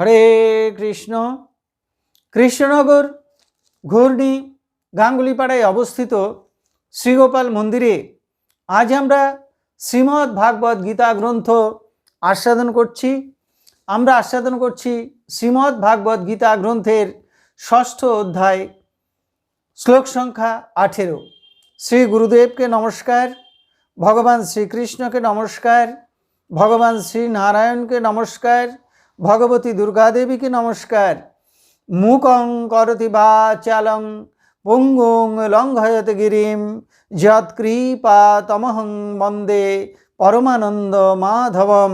হরে কৃষ্ণ। কৃষ্ণনগর ঘূর্ণি গাঙ্গুলিপাড়ায় অবস্থিত শ্রীগোপাল মন্দিরে আজ আমরা শ্রীমদ্ ভাগবত গীতা গ্রন্থ আস্বাদন করছি। আমরা আস্বাদন করছি শ্রীমদ্ ভাগবত গীতা গ্রন্থের ষষ্ঠ অধ্যায়, শ্লোক সংখ্যা আঠেরো। শ্রী গুরুদেবকে নমস্কার, ভগবান শ্রীকৃষ্ণকে নমস্কার, ভগবান শ্রী নারায়ণকে নমস্কার ভগবতী দুর্গাদেবীকে নমস্কার। মুকং করতি বাচালং পঙ্গুং লঙ্ঘয়ত গিরিম যৎকৃপা তমহং বন্দে পরমানন্দ মাধবম।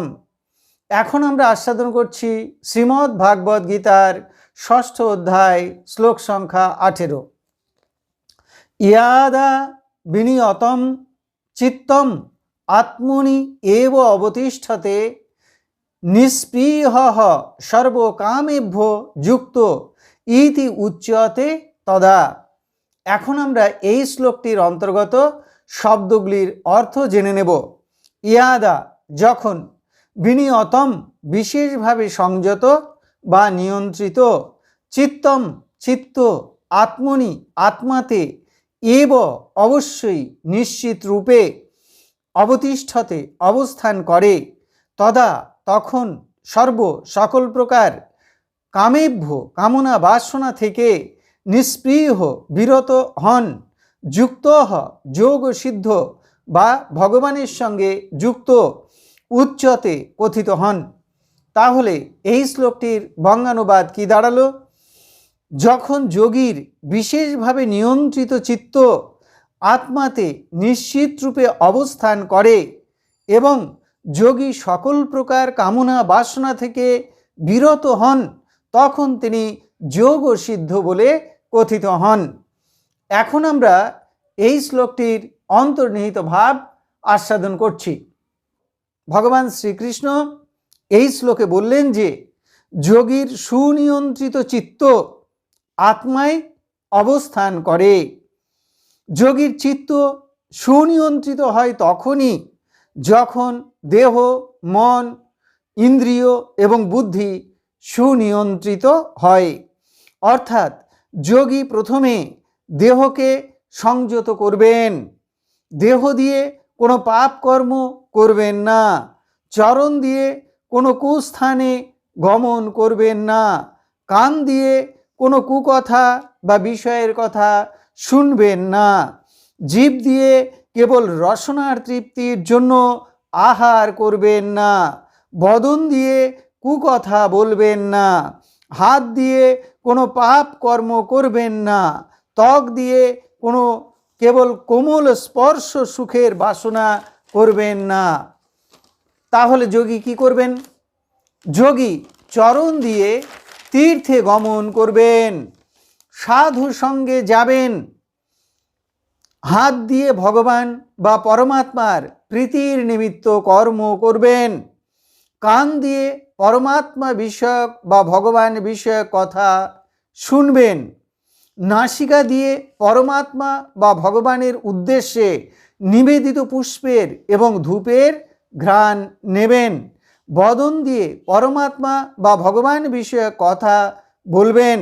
এখন আমরা আস্বাদন করছি শ্রীমদ্ ভাগবত গীতার ষষ্ঠ অধ্যায়, শ্লোক সংখ্যা আঠেরো। ইয়াদা বিনিয়তম, চিত্তম, আত্মনি এব অবতিষ্ঠতে নিস্পৃহ সর্বকামেভ্য যুক্ত ইতি উচ্যতে তদা। এখন আমরা এই শ্লোকটির অন্তর্গত শব্দগুলির অর্থ জেনে নেব। ইয়াদা, যখন বিনিয়তম বিশেষভাবে সংযত বা নিয়ন্ত্রিত, চিত্তম চিত্ত আত্মনি আত্মাতে এব অবশ্যই নিশ্চিত রূপে অবতিষ্ঠতে অবস্থান করে, তদা তখন সর্ব সকল প্রকার কামেভ্য কামনা বাসনা থেকে নিষ্প্রিয় বিরত হন, যুক্ত হ, যোগ সিদ্ধ বা ভগবানের সঙ্গে যুক্ত উচ্চতে কথিত হন। তাহলে এই শ্লোকটির বঙ্গানুবাদ কি দাঁড়াল? যখন যোগীর বিশেষভাবে নিয়ন্ত্রিত চিত্ত আত্মাতে নিশ্চিত রূপে অবস্থান করে এবং যোগী সকল প্রকার কামনা বাসনা থেকে বিরত হন, তখন তিনি যোগ সিদ্ধ বলে কথিত হন। এখন আমরা এই শ্লোকটির অন্তর্নিহিত ভাব আস্বাদন করছি। ভগবান শ্রীকৃষ্ণ এই শ্লোকে বললেন যে, যোগীর সুনিয়ন্ত্রিত চিত্ত আত্মায় অবস্থান করে। যোগীর চিত্ত সুনিয়ন্ত্রিত হয় তখনই যখন দেহ, মন, ইন্দ্রিয় এবং বুদ্ধি সুনিয়ন্ত্রিত হয়। অর্থাৎ যোগী প্রথমে দেহকে সংযত করবেন। দেহ দিয়ে কোনো পাপ কর্ম করবেন না। চরণ দিয়ে কোনো কুস্থানে গমন করবেন না। কান দিয়ে কোনো কুকথা বা বিষয়ের কথা শুনবেন না। জীব দিয়ে কেবল রসনার তৃপ্তির জন্য আহার করবেন না, বদন দিয়ে কুকথা বলবেন না, হাত দিয়ে কোনো পাপ কর্ম করবেন না, ত্বক দিয়ে কোনো কেবল কোমল স্পর্শ সুখের বাসনা করবেন না। তাহলে যোগী কি করবেন? যোগী চরণ দিয়ে তীর্থে গমন করবেন সাধু সঙ্গে যাবেন হাত দিয়ে ভগবান বা পরমাত্মার প্রীতির নিমিত্ত কর্ম করবেন। কান দিয়ে পরমাত্মা বিষয়ক বা ভগবান বিষয়ক কথা শুনবেন। নাসিকা দিয়ে পরমাত্মা বা ভগবানের উদ্দেশ্যে নিবেদিত পুষ্পের এবং ধূপের ঘ্রাণ নেবেন। বদন দিয়ে পরমাত্মা বা ভগবান বিষয়ে কথা বলবেন।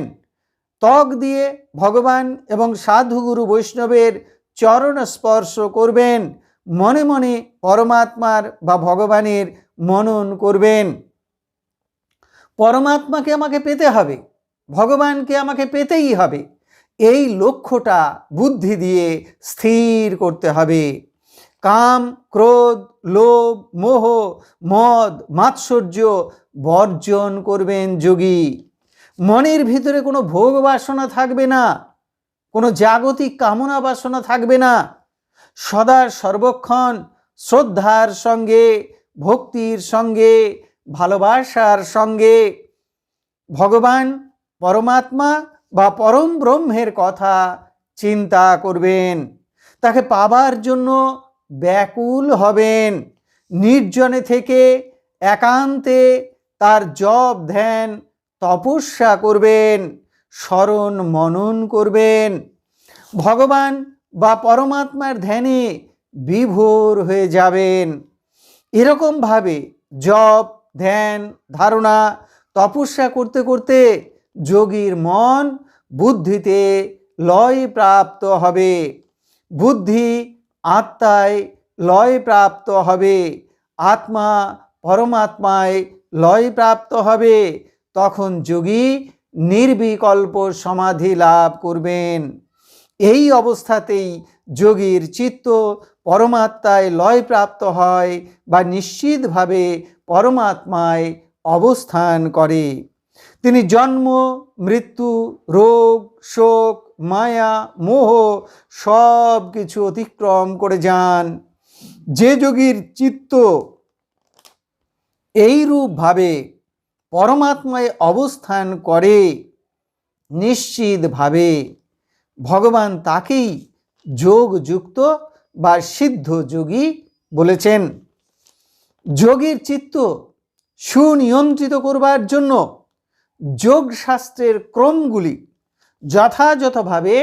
ত্বক দিয়ে ভগবান এবং সাধুগুরু বৈষ্ণবের চরণ স্পর্শ করবেন। মনে মনে পরমাত্মার বা ভগবানের মনন করবেন। পরমাত্মাকে আমাকে পেতে হবে, ভগবানকে আমাকে পেতেই হবে। এই লক্ষ্যটা বুদ্ধি দিয়ে স্থির করতে হবে। কাম, ক্রোধ, লোভ, মোহ, মদ, মাৎসর্য বর্জন করবেন যোগী। মনের ভিতরে কোনো ভোগ বাসনা থাকবে না। কোনো জাগতিক কামনা বাসনা থাকবে না। সদা সর্বক্ষণ শ্রদ্ধার সঙ্গে, ভক্তির সঙ্গে, ভালোবাসার সঙ্গে। ভগবান পরমাত্মা বা পরম ব্রহ্মের কথা চিন্তা করবেন। তাকে পাবার জন্য ব্যাকুল হবেন। নির্জনে থেকে একান্তে তার জব, ধ্যান, তপস্যা করবেন। স্মরণ মনন করবেন। ভগবান বা পরমাত্মার ধ্যানে বিভোর হয়ে যাবেন। এরকমভাবে জপ, ধ্যান, ধারণা, তপস্যা করতে করতে যোগীর মন বুদ্ধিতে লয় প্রাপ্ত হবে। বুদ্ধি আত্মায় লয় প্রাপ্ত হবে। আত্মা পরমাত্মায় লয় প্রাপ্ত হবে। তখন যোগী নির্বিকল্প সমাধি লাভ করবেন। এই অবস্থাতেই যোগীর চিত্ত পরমাত্মায় লয় প্রাপ্ত হয় বা নিশ্চিতভাবে পরমাত্মায় অবস্থান করে। তিনি জন্ম, মৃত্যু, রোগ, শোক, মায়া, মোহ সব কিছু অতিক্রম করে যান। যে যোগীর চিত্ত এইরূপভাবে পরমাত্মায় অবস্থান করে নিশ্চিতভাবে ভগবান তাকেই যোগযুক্ত বা সিদ্ধ যোগী বলেছেন। যোগীর চিত্ত সুনিয়ন্ত্রিত করবার জন্য যোগশাস্ত্রের ক্রমগুলি যথাযথভাবে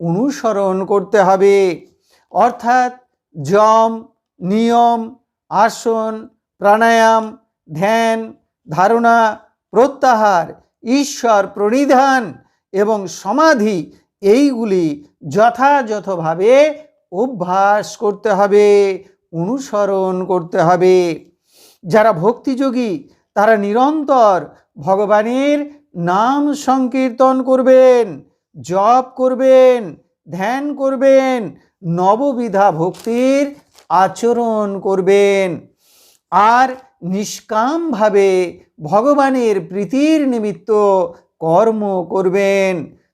অনুসরণ করতে হবে। অর্থাৎ যম, নিয়ম, আসন, প্রাণায়াম, ধ্যান ধারণা, প্রত্যাহার, ঈশ্বর প্রণিধান এবং সমাধি, এইগুলি যথাযথভাবে অভ্যাস করতে হবে, অনুসরণ করতে হবে। যারা ভক্তিযোগী, তারা নিরন্তর ভগবানের নাম সংকীর্তন করবেন, জপ করবেন, ধ্যান করবেন, নববিধা ভক্তির আচরণ করবেন। আর নিষ্কামভাবে ভগবানের প্রীতির নিমিত্ত কর্ম করবেন।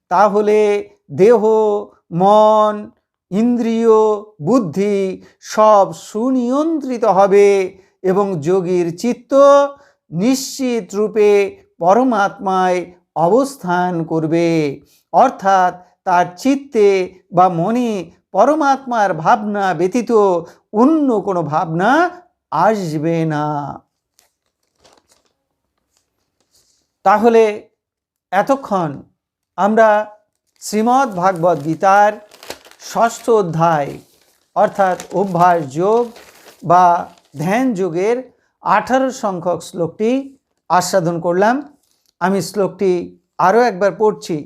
তাহলে দেহ, মন, ইন্দ্রিয়, বুদ্ধি সব সুনিয়ন্ত্রিত হবে এবং যোগীর চিত্ত নিশ্চিত রূপে পরমাত্মায় অবস্থান করবে। অর্থাৎ তার চিত্তে বা মনে পরমাত্মার ভাবনা ব্যতীত অন্য কোনো ভাবনা আসবে না তাহলে এতক্ষণ আমরা শ্রীমদ্ ভাগবত গীতার ষষ্ঠ অধ্যায়, অর্থাৎ অভ্যাস যোগ বা ধ্যান যোগের আঠারো সংখ্যক শ্লোকটি আস্বাদন করলাম। আমি শ্লোকটি আরও একবার পড়ছি।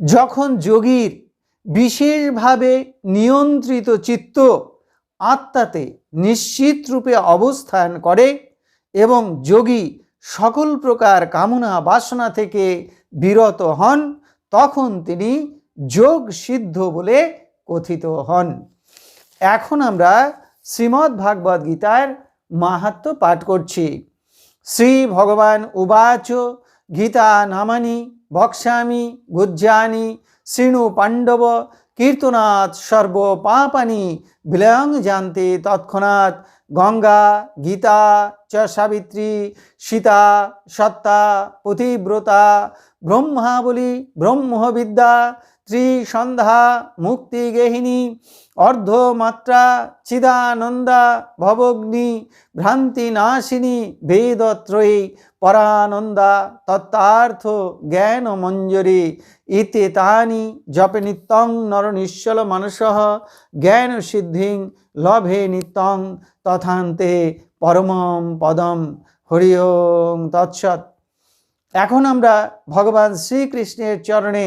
যখন যোগীর বিশেষভাবে নিয়ন্ত্রিত চিত্ত আত্মাতে নিশ্চিত রূপে অবস্থান করে এবং যোগী সকল প্রকার কামনা বাসনা থেকে বিরত হন, তখন তিনি যোগ সিদ্ধ বলে কথিত হন। এখন আমরা শ্রীমদ্ ভাগবত গীতার মাহাত্ম পাঠ করছি। শ্রী ভগবান উবাচ গীতা নামানি বক্ষ্যামি গুজ্জানি শৃণু পাণ্ডব কীর্তনাথ সর্ব পাপানি বিলয়ং জানতে তৎক্ষণাৎ গঙ্গা, গীতা চ সাবিত্রী, সীতা, সত্তা, পথিব্রতা, ব্রহ্মাবলী, ব্রহ্মবিদ্যা ত্রিসন্ধ্যা মুক্তিগেহিনী অর্ধমাত্রা চিদানন্দা ভবগ্নি ভ্রান্তিনাশিনী বেদত্রয়ী, পরানন্দা তত্ত্বার্থ জ্ঞান মঞ্জরি, ইতে তানি জপে নিত্যং নর নিশ্চল মানস জ্ঞান সিদ্ধিং লভে নিত্যং তথান্তে পরমম পদম। হরি তৎসৎ। এখন আমরা ভগবান শ্রীকৃষ্ণের চরণে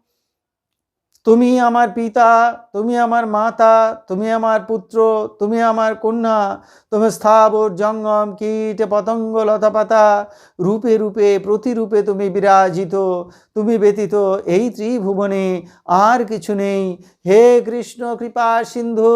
তুমি আমার পিতা, তুমি আমার মাতা, তুমি আমার পুত্র, তুমি আমার কন্যা তুমি স্থাবর জঙ্গম, কীট, পতঙ্গ, লতাপাতা, রূপে রূপে, প্রতিরূপে তুমি বিরাজিত, তুমি ব্যতীত এই ত্রিভুবনে আর কিছু নেই। হে কৃষ্ণ কৃপা সিন্ধু